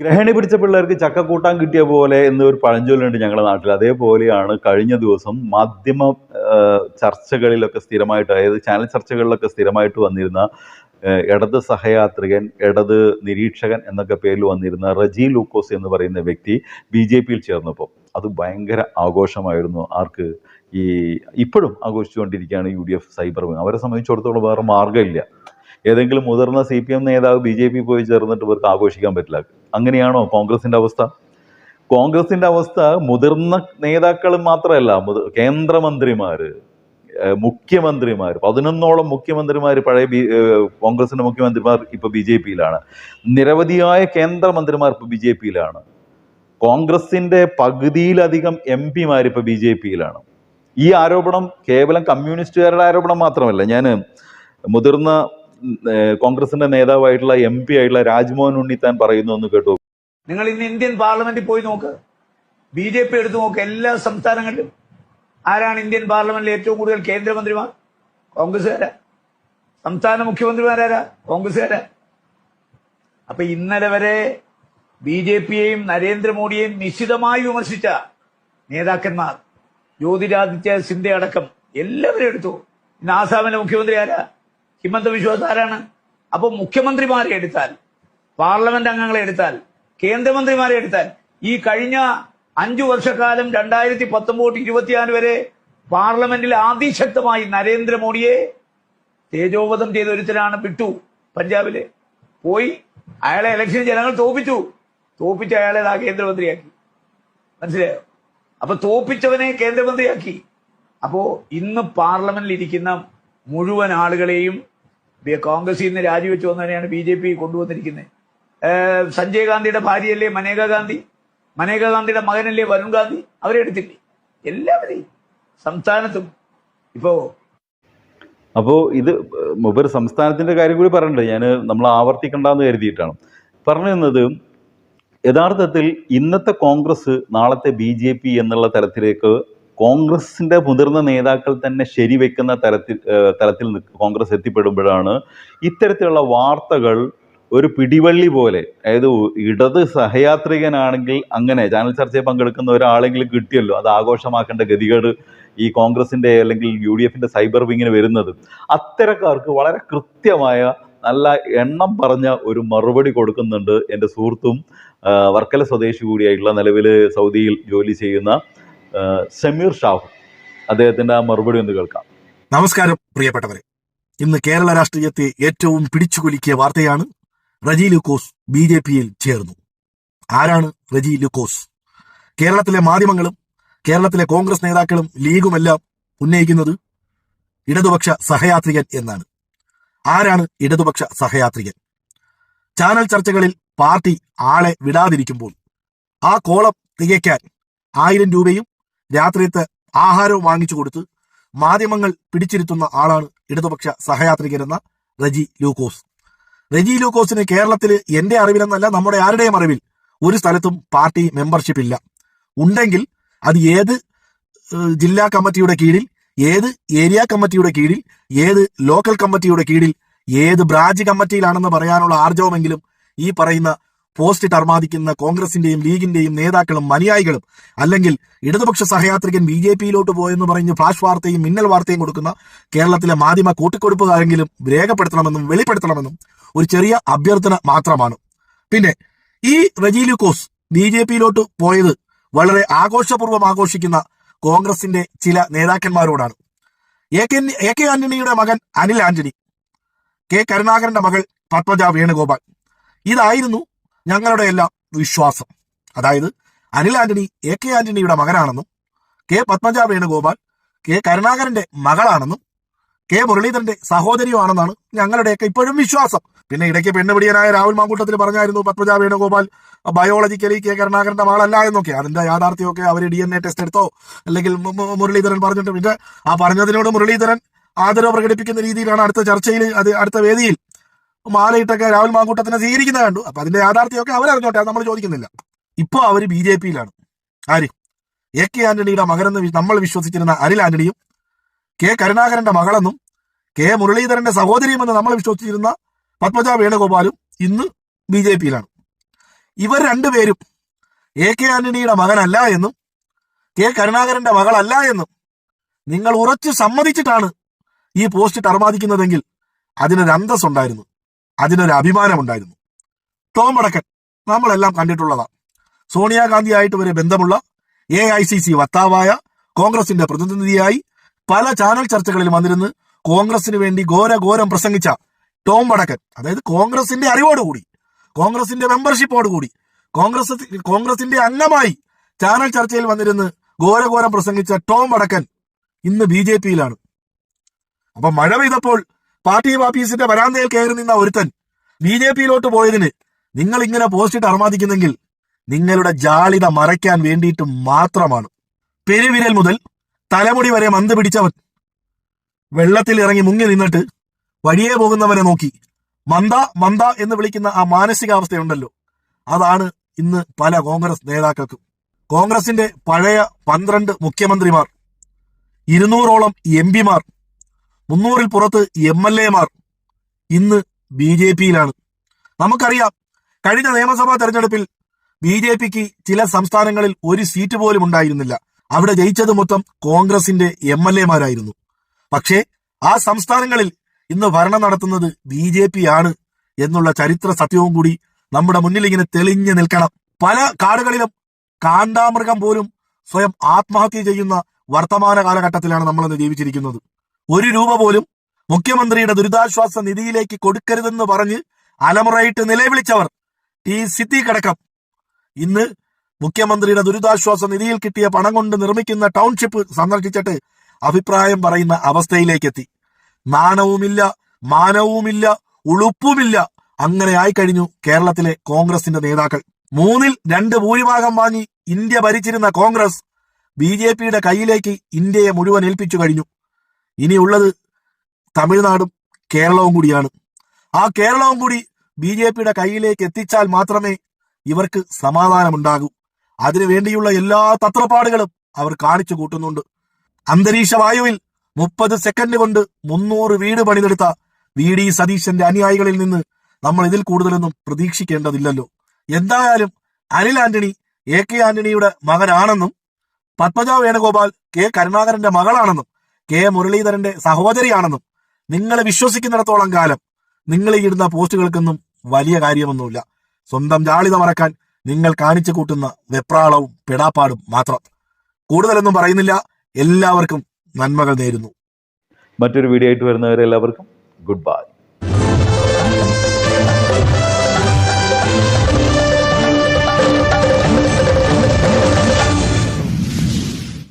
ഗ്രഹണി പിടിച്ച പിള്ളേർക്ക് ചക്ക കൂട്ടാൻ കിട്ടിയ പോലെ എന്നൊരു പഴഞ്ചൊല്ലുണ്ട് ഞങ്ങളുടെ നാട്ടിൽ. അതേപോലെയാണ് കഴിഞ്ഞ ദിവസം മാധ്യമ ചർച്ചകളിലൊക്കെ സ്ഥിരമായിട്ട് അതായത് ചാനൽ ചർച്ചകളിലൊക്കെ സ്ഥിരമായിട്ട് വന്നിരുന്ന ഇടത് സഹയാത്രികൻ ഇടത് നിരീക്ഷകൻ എന്നൊക്കെ പേരിൽ വന്നിരുന്ന റജി ലൂക്കോസ് എന്ന് പറയുന്ന വ്യക്തി ബി ജെ പിയിൽ ചേർന്നപ്പോൾ. അത് ഭയങ്കര ആഘോഷമായിരുന്നു. ആർക്ക് ഈ ഇപ്പോഴും ആഘോഷിച്ചുകൊണ്ടിരിക്കുകയാണ് U D F cyber wing അവരെ സംബന്ധിച്ചിടത്തോളം വേറെ മാർഗമില്ല. ഏതെങ്കിലും മുതിർന്ന സി പി എം നേതാവ് ബി ജെ പി പോയി ചേർന്നിട്ട് ഇവർക്ക് ആഘോഷിക്കാൻ പറ്റില്ല. അങ്ങനെയാണോ കോൺഗ്രസിന്റെ അവസ്ഥ? കോൺഗ്രസിന്റെ അവസ്ഥ മുതിർന്ന നേതാക്കൾ മാത്രമല്ല മുതി കേന്ദ്രമന്ത്രിമാര് ഏഹ് മുഖ്യമന്ത്രിമാർ പതിനൊന്നോളം മുഖ്യമന്ത്രിമാർ പഴയ ബി കോൺഗ്രസിന്റെ മുഖ്യമന്ത്രിമാർ ഇപ്പൊ ബി ജെ പിയിലാണ് നിരവധിയായ കേന്ദ്രമന്ത്രിമാർ ഇപ്പൊ ബി ജെ പിയിലാണ് കോൺഗ്രസിന്റെ പകുതിയിലധികം എം പിമാർ ഇപ്പൊ ബി ജെ പിയിലാണ് ഈ ആരോപണം കേവലം കമ്മ്യൂണിസ്റ്റുകാരുടെ ആരോപണം മാത്രമല്ല ഞാൻ മുതിർന്ന കോൺഗ്രസിന്റെ നേതാവായിട്ടുള്ള എം പി ആയിട്ടുള്ള രാജ്മോഹൻ ഉണ്ണിത്താൻ പറയുന്നു എന്ന് കേട്ടു. നിങ്ങൾ ഇന്ന് ഇന്ത്യൻ പാർലമെന്റിൽ പോയി നോക്ക്. ബി ജെ പി എടുത്തു നോക്ക് എല്ലാ സംസ്ഥാനങ്ങളിലും. ആരാണ് ഇന്ത്യൻ പാർലമെന്റിൽ ഏറ്റവും കൂടുതൽ കേന്ദ്രമന്ത്രിമാർ? കോൺഗ്രസ്സുകാരാ. സംസ്ഥാന മുഖ്യമന്ത്രിമാരാരാ? കോൺഗ്രസ്സുകാരാ. അപ്പൊ ഇന്നലെ വരെ ബി ജെ പിയെയും നരേന്ദ്രമോദിയെയും നിശിതമായി വിമർശിച്ച നേതാക്കന്മാർ ജ്യോതിരാദിത്യ സിന്ധ്യ അടക്കം എല്ലാവരും എടുത്തു. ഇന്ന് ആസാമിലെ മുഖ്യമന്ത്രി ആരാ? ഹിമന്ത വിശ്വാസ് ആരാണ് അപ്പൊ മുഖ്യമന്ത്രിമാരെ എടുത്താൽ പാർലമെന്റ് അംഗങ്ങളെ എടുത്താൽ കേന്ദ്രമന്ത്രിമാരെ എടുത്താൽ ഈ കഴിഞ്ഞ അഞ്ചു വർഷക്കാലം രണ്ടായിരത്തി പത്തൊമ്പത് ഇരുപത്തിനാല് വരെ പാർലമെന്റിൽ അതിശക്തമായി നരേന്ദ്രമോദിയെ തേജോവധം ചെയ്ത ഒരുത്തരാണ് വിട്ടു പഞ്ചാബിൽ. പോയി അയാളെ ഇലക്ഷൻ ജനങ്ങൾ തോപ്പിച്ചു. തോപ്പിച്ച് അയാളെ ആ കേന്ദ്രമന്ത്രിയാക്കി. മനസ്സിലായോ? അപ്പൊ തോപ്പിച്ചവനെ കേന്ദ്രമന്ത്രിയാക്കി. അപ്പോ ഇന്ന് പാർലമെന്റിൽ ഇരിക്കുന്ന മുഴുവൻ ആളുകളെയും കോൺഗ്രസിൽ നിന്ന് രാജിവെച്ച് വന്നതിനെയാണ് ബി ജെ പി കൊണ്ടുവന്നിരിക്കുന്നത് സഞ്ജയ് ഗാന്ധിയുടെ ഭാര്യയല്ലേ മനേക ഗാന്ധി? മനേക ഗാന്ധിയുടെ മകനല്ലേ വരുൺ ഗാന്ധി? അവരെ എടുത്തില്ലേ? എല്ലാവരെയും സംസ്ഥാനത്തും. ഇപ്പോ അപ്പോൾ ഇത് ഒരു സംസ്ഥാനത്തിന്റെ കാര്യം കൂടി പറയണ്ടേ? ഞാൻ നമ്മൾ ആവർത്തിക്കണ്ടെന്ന് കരുതിയിട്ടാണ്. പറഞ്ഞു തന്നത് യഥാർത്ഥത്തിൽ ഇന്നത്തെ കോൺഗ്രസ് നാളത്തെ ബി എന്നുള്ള തരത്തിലേക്ക് കോൺഗ്രസിന്റെ മുതിർന്ന നേതാക്കൾ തന്നെ ശരിവെക്കുന്ന തരത്തിൽ തലത്തിൽ കോൺഗ്രസ് എത്തിപ്പെടുമ്പോഴാണ് ഇത്തരത്തിലുള്ള വാർത്തകൾ ഒരു പിടിവള്ളി പോലെ അതായത് ഇടത് സഹയാത്രികനാണെങ്കിൽ അങ്ങനെ ചാനൽ ചർച്ചയിൽ പങ്കെടുക്കുന്ന ഒരാളെങ്കിലും കിട്ടിയല്ലോ അത് ആഘോഷമാക്കേണ്ട ഗതികേട് ഈ കോൺഗ്രസിന്റെ അല്ലെങ്കിൽ യു ഡി എഫിന്റെ സൈബർ വിങ്ങിന് വരുന്നത്. അത്തരക്കാർക്ക് വളരെ കൃത്യമായ നല്ല എണ്ണം പറഞ്ഞ ഒരു മറുപടി കൊടുക്കുന്നുണ്ട് എന്റെ സുഹൃത്തും വർക്കല സ്വദേശി കൂടിയായിട്ടുള്ള നിലവിൽ സൗദിയിൽ ജോലി ചെയ്യുന്ന സമീർ ഷാഹു. അദ്ദേഹത്തിന്റെ ആ മറുപടി ഒന്ന് കേൾക്കാം. നമസ്കാരം പ്രിയപ്പെട്ടവരെ. ഇന്ന് കേരള രാഷ്ട്രീയത്തെ ഏറ്റവും പിടിച്ചുകുലുക്കിയ വാർത്തയാണ് റജി ലുക്കോസ് ബി ജെ പിയിൽ ചേർന്നു. ആരാണ് റജി ലുക്കോസ്? കേരളത്തിലെ മാധ്യമങ്ങളും കേരളത്തിലെ കോൺഗ്രസ് നേതാക്കളും ലീഗുമെല്ലാം ഉന്നയിക്കുന്നത് ഇടതുപക്ഷ സഹയാത്രികൻ എന്നാണ്. ആരാണ് ഇടതുപക്ഷ സഹയാത്രികൻ? ചാനൽ ചർച്ചകളിൽ പാർട്ടി ആളെ വിടാതിരിക്കുമ്പോൾ ആ കോളം തികയ്ക്കാൻ ആയിരം രൂപയും രാത്രിയത്തെ ആഹാരവും വാങ്ങിച്ചു കൊടുത്ത് മാധ്യമങ്ങൾ പിടിച്ചിരുത്തുന്ന ആളാണ് ഇടതുപക്ഷ സഹയാത്രികരെന്ന റജി ലൂക്കോസ്. റജി ലൂക്കോസിന് കേരളത്തിൽ എന്റെ അറിവിലെന്നല്ല നമ്മുടെ ആരുടെയും അറിവിൽ ഒരു സ്ഥലത്തും പാർട്ടി മെമ്പർഷിപ്പ് ഇല്ല. ഉണ്ടെങ്കിൽ അത് ഏത് ജില്ലാ കമ്മിറ്റിയുടെ കീഴിൽ ഏത് ഏരിയ കമ്മിറ്റിയുടെ കീഴിൽ ഏത് ലോക്കൽ കമ്മിറ്റിയുടെ കീഴിൽ ഏത് ബ്രാഞ്ച് കമ്മിറ്റിയിലാണെന്ന് പറയാനുള്ള ആർജവമെങ്കിലും ഈ പറയുന്ന പോസ്റ്റ് ടർമാദിക്കുന്ന കോൺഗ്രസിന്റെയും ലീഗിന്റെയും നേതാക്കളും അനുയായികളും അല്ലെങ്കിൽ ഇടതുപക്ഷ സഹയാത്രികൻ ബി ജെ പിയിലോട്ട് പോയെന്ന് പറഞ്ഞ് ഫ്ലാഷ് വാർത്തയും മിന്നൽ വാർത്തയും കൊടുക്കുന്ന കേരളത്തിലെ മാധ്യമ കൂട്ടിക്കൊടുപ്പുകാരെങ്കിലും രേഖപ്പെടുത്തണമെന്നും വെളിപ്പെടുത്തണമെന്നും ഒരു ചെറിയ അഭ്യർത്ഥന മാത്രമാണ്. പിന്നെ ഈ റജി ലൂക്കോസ് ബി ജെ പിയിലോട്ട് പോയത് വളരെ ആഘോഷപൂർവം ആഘോഷിക്കുന്ന കോൺഗ്രസിന്റെ ചില നേതാക്കന്മാരോടാണ്. എ കെ എ കെ ആന്റണിയുടെ മകൻ അനിൽ ആന്റണി കെ കരുണാകരന്റെ മകൾ പത്മജ വേണുഗോപാൽ. ഇതായിരുന്നു ഞങ്ങളുടെ എല്ലാം വിശ്വാസം. അതായത് അനിൽ ആന്റണി എ കെ ആന്റണിയുടെ മകനാണെന്നും കെ പത്മജ വേണുഗോപാൽ കെ കരുണാകരന്റെ മകളാണെന്നും കെ മുരളീധരന്റെ സഹോദരിയുമാണെന്നാണ് ഞങ്ങളുടെയൊക്കെ ഇപ്പോഴും വിശ്വാസം. പിന്നെ ഇടയ്ക്ക് പെണ്ണുപിടിയനായ രാഹുൽ മാങ്കൂട്ടത്തിൽ പറഞ്ഞായിരുന്നു പത്മജ വേണുഗോപാൽ ബയോളജിക്കലി കെ കരുണാകരന്റെ മകളല്ല എന്നൊക്കെ. അതിന്റെ യാഥാർത്ഥ്യമൊക്കെ അവർ ഡി എൻ എ ടെസ്റ്റ് എടുത്തോ അല്ലെങ്കിൽ മുരളീധരൻ പറഞ്ഞിട്ട് പിന്നെ ആ പറഞ്ഞതിനോട് മുരളീധരൻ ആദരവ് പ്രകടിപ്പിക്കുന്ന രീതിയിലാണ് അടുത്ത ചർച്ചയിൽ അത് അടുത്ത വേദിയിൽ മാലയിട്ടൊക്കെ രാഹുൽ മാങ്കൂട്ടത്തിനെ സ്വീകരിക്കുന്നത് കണ്ടു. അപ്പൊ അതിന്റെ യാഥാർത്ഥ്യമൊക്കെ അവരറിഞ്ഞോട്ടെ അത് നമ്മൾ ചോദിക്കുന്നില്ല. ഇപ്പൊ അവർ ബി ജെ പിയിലാണ്. ആര്? എ കെ ആന്റണിയുടെ മകനെന്ന് നമ്മൾ വിശ്വസിച്ചിരുന്ന അനിൽ ആന്റണിയും കെ കരുണാകരന്റെ മകളെന്നും കെ മുരളീധരന്റെ സഹോദരിയുമെന്ന് നമ്മൾ വിശ്വസിച്ചിരുന്ന പത്മജ വേണുഗോപാലും ഇന്ന് ബി ജെ പിയിലാണ്. ഇവർ രണ്ടുപേരും എ കെ ആന്റണിയുടെ മകനല്ല എന്നും കെ കരുണാകരന്റെ മകളല്ല എന്നും നിങ്ങൾ ഉറച്ചു സമ്മതിച്ചിട്ടാണ് ഈ പോസ്റ്റ് ടർമാദിക്കുന്നതെങ്കിൽ അതിനൊരു അന്തസ്സുണ്ടായിരുന്നു. അതിനൊരു അഭിമാനമുണ്ടായിരുന്നു. ടോം വടക്കൻ നമ്മളെല്ലാം കണ്ടിട്ടുള്ളതാണ് സോണിയാഗാന്ധിയായിട്ട് വരെ ബന്ധമുള്ള എ ഐ സി സി വക്താവായ കോൺഗ്രസിന്റെ പ്രതിനിധിയായി പല ചാനൽ ചർച്ചകളിൽ വന്നിരുന്ന് കോൺഗ്രസിന് വേണ്ടി ഘോരഘോരം പ്രസംഗിച്ച ടോം വടക്കൻ അതായത് കോൺഗ്രസിന്റെ അറിവോടുകൂടി കോൺഗ്രസിന്റെ മെമ്പർഷിപ്പോടുകൂടി കോൺഗ്രസ് കോൺഗ്രസിന്റെ അംഗമായി ചാനൽ ചർച്ചയിൽ വന്നിരുന്ന് ഘോരഘോരം പ്രസംഗിച്ച ടോം വടക്കൻ ഇന്ന് ബി ജെ പിയിലാണ് അപ്പൊ മഴ പെയ്തപ്പോൾ പാർട്ടി ഓഫീസിന്റെ വരാന്തയിൽ കയറി നിന്ന ഒരുത്തൻ ബി ജെ പിയിലോട്ട് പോയതിന് നിങ്ങൾ ഇങ്ങനെ പോസ്റ്റിട്ട് അർമാദിക്കുന്നെങ്കിൽ നിങ്ങളുടെ ജാളിത മറയ്ക്കാൻ വേണ്ടിയിട്ട് മാത്രമാണ്. പെരുവിരൽ മുതൽ തലമുടി വരെ മന്ത് പിടിച്ചവൻ വെള്ളത്തിൽ ഇറങ്ങി മുങ്ങി നിന്നിട്ട് വഴിയെ പോകുന്നവനെ നോക്കി. മന്ദ മന്ദ എന്ന് വിളിക്കുന്ന ആ മാനസികാവസ്ഥയുണ്ടല്ലോ. അതാണ് ഇന്ന് പല കോൺഗ്രസ് നേതാക്കൾക്കും. കോൺഗ്രസിന്റെ പഴയ പന്ത്രണ്ട് മുഖ്യമന്ത്രിമാർ ഇരുന്നൂറോളം എം പിമാർ മുന്നൂറിൽ പുറത്ത് എം എൽ എമാർ ഇന്ന് ബി ജെ പിയിലാണ്. നമുക്കറിയാം കഴിഞ്ഞ നിയമസഭാ തെരഞ്ഞെടുപ്പിൽ ബി ജെ പിക്ക് ചില സംസ്ഥാനങ്ങളിൽ ഒരു സീറ്റ് പോലും ഉണ്ടായിരുന്നില്ല. അവിടെ ജയിച്ചത് മൊത്തം കോൺഗ്രസിന്റെ എം എൽ എമാരായിരുന്നു പക്ഷേ ആ സംസ്ഥാനങ്ങളിൽ ഇന്ന് ഭരണം നടത്തുന്നത് ബി ജെ പി ആണ് എന്നുള്ള ചരിത്ര സത്യവും കൂടി നമ്മുടെ മുന്നിൽ ഇങ്ങനെ തെളിഞ്ഞു നിൽക്കണം. പല കാടുകളിലും കാണ്ടാമൃഗം പോലും സ്വയം ആത്മഹത്യ ചെയ്യുന്ന വർത്തമാന കാലഘട്ടത്തിലാണ് നമ്മളിന്ന് ജീവിച്ചിരിക്കുന്നത്. ഒരു രൂപ പോലും മുഖ്യമന്ത്രിയുടെ ദുരിതാശ്വാസ നിധിയിലേക്ക് കൊടുക്കരുതെന്ന് പറഞ്ഞ് അലമുറയിട്ട് നിലവിളിച്ചവർ ടി സിദ്ദീഖ് അടക്കം ഇന്ന് മുഖ്യമന്ത്രിയുടെ ദുരിതാശ്വാസ നിധിയിൽ കിട്ടിയ പണം കൊണ്ട് നിർമ്മിക്കുന്ന ടൗൺഷിപ്പ് സന്ദർശിച്ചിട്ട് അഭിപ്രായം പറയുന്ന അവസ്ഥയിലേക്ക് എത്തി നാണവുമില്ല മാനവുമില്ല ഉളുപ്പുമില്ല. അങ്ങനെ ആയിക്കഴിഞ്ഞു കേരളത്തിലെ കോൺഗ്രസിന്റെ നേതാക്കൾ. മൂന്നിൽ രണ്ട് ഭൂരിഭാഗം വാങ്ങി ഇന്ത്യ ഭരിച്ചിരുന്ന കോൺഗ്രസ് ബി ജെ പിയുടെ കയ്യിലേക്ക് ഇന്ത്യയെ മുഴുവൻ ഏൽപ്പിച്ചു കഴിഞ്ഞു. ഇനിയുള്ളത് തമിഴ്നാടും കേരളവും കൂടിയാണ്. ആ കേരളവും കൂടി ബി ജെ പിയുടെ കയ്യിലേക്ക് എത്തിച്ചാൽ മാത്രമേ ഇവർക്ക് സമാധാനമുണ്ടാകൂ. അതിനുവേണ്ടിയുള്ള എല്ലാ തത്രപ്പാടുകളും അവർ കാണിച്ചു കൂട്ടുന്നുണ്ട്. അന്തരീക്ഷ വായുവിൽ മുപ്പത് സെക്കൻഡ് കൊണ്ട് മുന്നൂറ് വീട് പണിതെടുത്ത വി ഡി സതീശന്റെ അനുയായികളിൽ നിന്ന് നമ്മൾ ഇതിൽ കൂടുതലൊന്നും പ്രതീക്ഷിക്കേണ്ടതില്ലല്ലോ. എന്തായാലും അനിൽ ആന്റണി എ കെ ആന്റണിയുടെ മകനാണെന്നും പത്മജ വേണുഗോപാൽ കെ കരുണാകരന്റെ മകളാണെന്നും കെ മുരളീധരന്റെ സഹോദരിയാണെന്നും നിങ്ങൾ വിശ്വസിക്കുന്നിടത്തോളം കാലം നിങ്ങൾ ഈ ഇടുന്ന പോസ്റ്റുകൾക്കൊന്നും വലിയ കാര്യമൊന്നുമില്ല. സ്വന്തം ജാളിത മറക്കാൻ നിങ്ങൾ കാണിച്ചു കൂട്ടുന്ന വെപ്രാളവും പിടാപ്പാടും മാത്രം. കൂടുതലൊന്നും പറയുന്നില്ല. എല്ലാവർക്കും നന്മകൾ നേരുന്നു. മറ്റൊരു വീഡിയോ ആയിട്ട് വരുന്നവരെ എല്ലാവർക്കും ഗുഡ് ബൈ